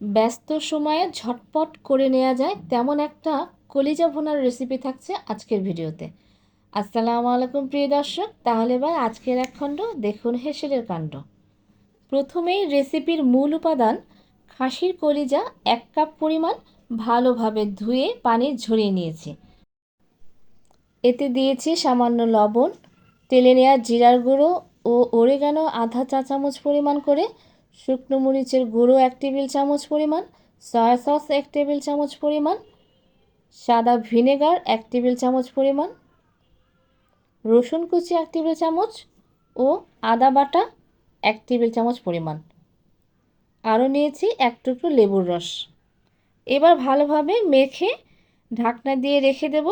ব্যস্ত সময়ে ঝটপট করে নেওয়া যায়, তেমন একটা কলিজা ভোনার রেসিপি থাকছে আজকের ভিডিওতে। আসসালামু আলাইকুম, প্রিয় দর্শক। তাহলে এবার আজকের এক খণ্ড, দেখুন হেসেলের কাণ্ড। প্রথমেই রেসিপির মূল উপাদান, খাসির কলিজা এক কাপ পরিমাণ ভালোভাবে ধুয়ে পানি ঝরিয়ে নিয়েছি। এতে দিয়েছি সামান্য লবণ, তেলে নেওয়া জিরার গুঁড়ো ও ওরেগানো আধা চা চামচ পরিমাণ করে শুকনো মরিচের গুঁড়ো এক টেবিল চামচ পরিমাণ সয়া সস এক টেবিল চামচ পরিমাণ, সাদা ভিনেগার এক টেবিল চামচ পরিমাণ, রসুন কুচি এক টেবিল চামচ ও আদা বাটা এক টেবিল চামচ পরিমাণ। আরও নিয়েছি এক টুকরো লেবুর রস। এবার ভালোভাবে মেখে ঢাকনা দিয়ে রেখে দেব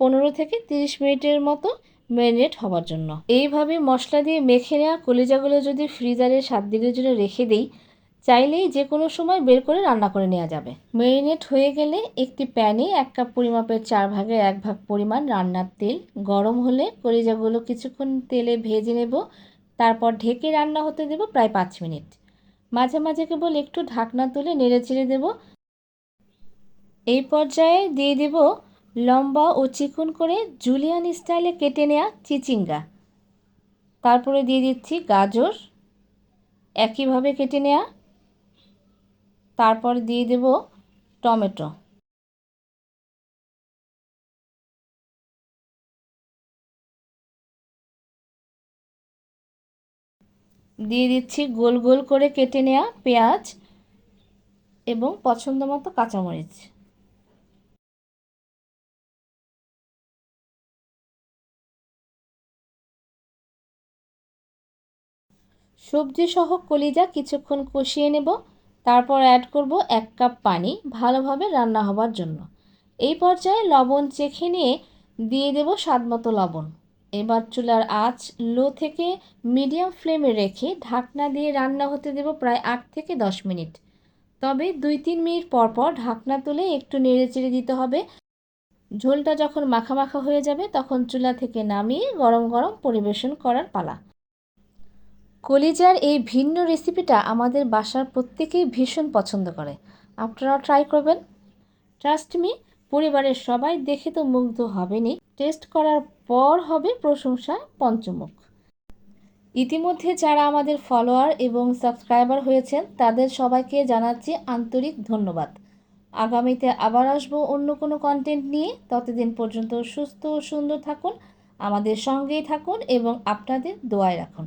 পনেরো থেকে তিরিশ মিনিটের মতো ম্যারিনেট হওয়ার জন্য। এইভাবে মশলা দিয়ে মেখে নেওয়া কলিজাগুলো যদি ফ্রিজারে সাত দিনের জন্য রেখে দিই, চাইলেই যে কোনো সময় বের করে রান্না করে নেওয়া যাবে। ম্যারিনেট হয়ে গেলে একটি প্যানে এক কাপ পরিমাপের চার ভাগের এক ভাগ পরিমাণ রান্নার তেল গরম হলে কলিজাগুলো কিছুক্ষণ তেলে ভেজে নেব। তারপর ঢেকে রান্না হতে দেব প্রায় পাঁচ মিনিট। মাঝে মাঝে কেবল একটু ঢাকনা তুলে নেড়ে চেড়ে দেব। এই পর্যায়ে দিয়ে দেব লম্বা ও চিকন করে জুলিয়ান স্টাইলে কেটে নেওয়া চিচিঙ্গা। তারপরে দিয়ে দিচ্ছি গাজর। একইভাবে কেটে নেওয়া তারপর দিয়ে দেব টমেটো। দিয়ে দিচ্ছি গোল গোল করে কেটে নেওয়া পেঁয়াজ এবং পছন্দ মতো কাঁচামরিচ। সবজি সহ কলিজা কিছুক্ষণ কষিয়ে নেব। তারপর অ্যাড করব এক কাপ পানি ভালোভাবে রান্না হবার জন্য। এই পর্যায়ে লবণ চেখে নিয়ে দিয়ে দেব স্বাদ মতো লবণ। এবার চুলার আঁচ লো থেকে মিডিয়াম ফ্লেমে রেখে ঢাকনা দিয়ে রান্না হতে দেব প্রায় আট থেকে দশ মিনিট। তবে দুই তিন মিনিট পর পর ঢাকনা তুলে একটু নেড়ে চেড়ে দিতে হবে। ঝোলটা যখন মাখা মাখা হয়ে যাবে তখন চুলা থেকে নামিয়ে গরম গরম পরিবেশন করার পালা। কলিজার এই ভিন্ন রেসিপিটা আমাদের বাসার প্রত্যেকেই ভীষণ পছন্দ করে। আপনারাও ট্রাই করবেন। ট্রাস্ট মি পরিবারের সবাই দেখে তো মুগ্ধ হবেনই। টেস্ট করার পর হবে প্রশংসা পঞ্চমুখ। ইতিমধ্যে যারা আমাদের ফলোয়ার এবং সাবস্ক্রাইবার হয়েছেন, তাদের সবাইকে জানাচ্ছি আন্তরিক ধন্যবাদ। আগামীতে আবার আসব অন্য কোনো কন্টেন্ট নিয়ে। ততদিন পর্যন্ত সুস্থ ও সুন্দর থাকুন, আমাদের সঙ্গেই থাকুন এবং আপনাদের দোয়ায় রাখুন।